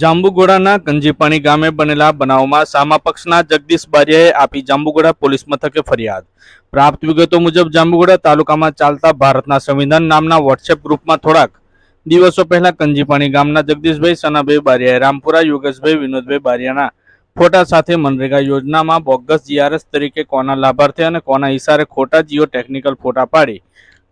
જાંબુગોડાના કંજીપાણી ગામે બનેલા બનાવમાં સામા પક્ષના જગદીશ બારિયાએ આપી જાંબુગોડા પોલીસ મથકે ફરિયાદ. પ્રાપ્ત વિગતો મુજબ જાંબુગોડા તાલુકામાં ચાલતા ભારતના સંવિધાન નામના વોટ્સએપ ગ્રુપમાં થોડાક દિવસો પહેલા કંજીપાણી ગામના જગદીશભાઈ, સનાભાઈ બારિયાએ રામપુરા, યોગેશભાઈ, વિનોદભાઈ બારિયાના ફોટા સાથે મનરેગા યોજનામાં બોગસ જીઆરએસ તરીકે કોના લાભાર્થી અને કોના ઇશારે ખોટા જીઓ ટેકનિકલ ફોટા પાડી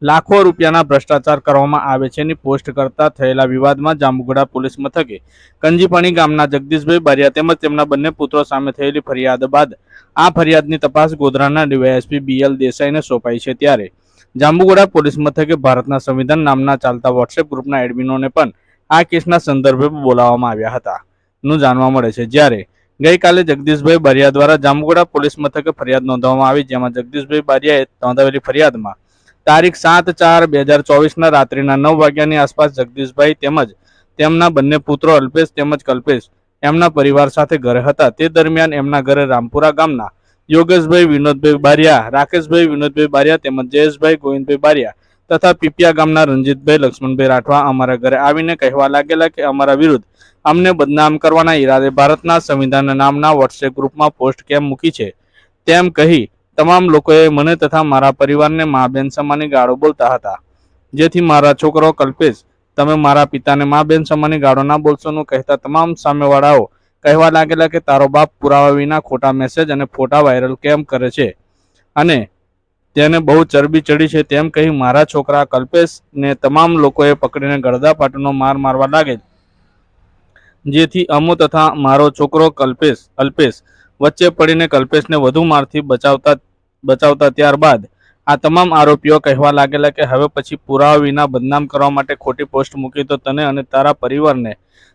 લાખો રૂપિયાના ભ્રષ્ટાચાર કરવામાં આવે છે ની પોસ્ટ કરતા થયેલા વિવાદમાં જાંબુગડા પોલીસ મથકે કંજીપાણી ગામના જગદીશભાઈ બારિયા તેમજ તેમના બંને પુત્રો સામે થયેલી ફરિયાદ બાદ આ ફરિયાદની તપાસ ગોધરાના ડીવાયએસપી બીએલ દેસાઈને સોંપાઈ છે ત્યારે જાંબુગોડા પોલીસ મથકે ભારતના સંવિધાન નામના ચાલતા વોટ્સએપ ગ્રુપના એડમિનોને પણ આ કેસના સંદર્ભે બોલાવવામાં આવ્યા હતા. નું જાણવા મળે છે. જ્યારે ગઈકાલે જગદીશભાઈ બારિયા દ્વારા જાંબુગોડા પોલીસ મથકે ફરિયાદ નોંધવામાં આવી, જેમાં જગદીશભાઈ બારિયાએ નોંધાવેલી ફરિયાદમાં તારીખ સાત ચાર બે હજાર ચોવીસના રાત્રિના નવ વાગ્યાની આસપાસ જગદીશભાઈ તેમજ તેમના બંને પુત્રો અલ્પેશ તેમજ કલ્પેશ એમના પરિવાર સાથે ઘરે હતા. તે દરમિયાન એમના ઘરે રામપુરા ગામના યોગેશભાઈ, વિનોદભાઈ બારિયા, રાકેશભાઈ, વિનોદભાઈ બારિયા તેમજ જયેશભાઈ, ગોવિંદભાઈ બારિયા તથા પીપિયા ગામના રંજીતભાઈ, લક્ષ્મણભાઈ રાઠવા અમારા ઘરે આવીને કહેવા લાગેલા કે અમારા વિરુદ્ધ અમને બદનામ કરવાના ઈરાદે ભારતના સંવિધાન નામના વોટ્સએપ ગ્રુપમાં પોસ્ટ કેમ મૂકી છે? તેમ કહી તમામ લોકોએ મને તથા મારા પરિવારને મા બેન સમાની ગાળો બોલતા હતા. જેથી મારા છોકરો કલ્પેશ, તમે મારા પિતાને મા બેન સમાની ગાળો ના બોલશો નું કહેતા તમામ સામેવાળાઓ કહેવા લાગેલા કે તારો બાપ પુરાવા વિના ખોટા મેસેજ અને ફોટા વાયરલ કેમ કરે છે? અને તેને બહુ ચરબી ચડી છે તેમ કહી મારા છોકરા કલ્પેશને તમામ લોકોએ પકડીને ગળદા પાટનો માર મારવા લાગે. જેથી અમો તથા મારો છોકરો કલ્પેશ, અલ્પેશ વચ્ચે પડીને કલ્પેશને વધુ મારથી બચાવતા બચાવતા ત્યારબાદ આ તમામ આરોપીઓ કહેવા લાગેલા કે હવે પછી પુરાવા વિના બદનામ કરવા માટે ખોટી પોસ્ટ મૂકી તો તને અને તારા પરિવારને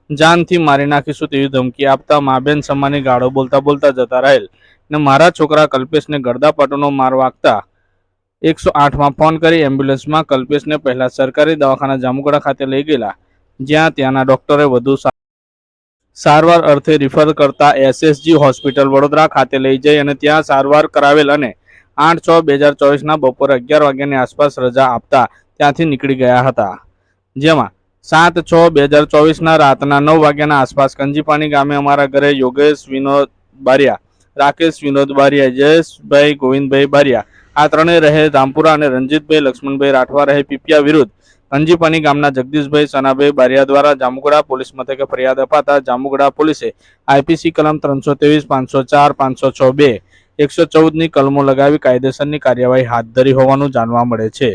જાનથી મારી નાખીશું તેવી ધમકી આપતા માબેન સમાની ગાળો બોલતા બોલતા જતા રહેલ. ને મારા છોકરા કલ્પેશને ગરદાપાટોનો માર વાગતા એકસો આઠમાં ફોન કરી એમ્બ્યુલન્સમાં કલ્પેશને પહેલા સરકારી દવાખાના જામુગડા ખાતે લઈ ગયેલા. જ્યાં ત્યાંના ડોક્ટરે વધુ સારવાર અર્થે રિફર કરતા એસએસજી હોસ્પિટલ વડોદરા ખાતે લઈ જઈ અને ત્યાં સારવાર કરાવેલ અને આઠ છ બે હજાર ચોવીસના બપોરે અગિયાર વાગ્યાની આસપાસ રજા આપતા ત્યાંથી નીકળી ગયા હતા. જેમાં સાત છ બે હજાર ચોવીસના રાતના નવ વાગ્યાના આસપાસ કંજીપાણી ગામે અમારા ઘરે યોગેશ વિનોદ બારિયા, રાકેશ વિનોદ બારિયા, જયેશભાઈ ગોવિંદભાઈ બારિયા, આ ત્રણેય રહે રામપુરા અને રંજીતભાઈ, લક્ષ્મણભાઈ રાઠવા રહે પીપિયા વિરુદ્ધ કંજીપાણી ગામના જગદીશભાઈ સનાભાઈ બારિયા દ્વારા જામુગડા પોલીસ મથકે ફરિયાદ અપાતા જામુગડા પોલીસે આઈપીસી કલમ ત્રણસો ત્રેવીસ, પાંચસો ચાર, પાંચસો છ બે એકસો ચૌદની કલમો લગાવી કાયદેસરની કાર્યવાહી હાથ ધરી હોવાનું જાણવા મળે છે.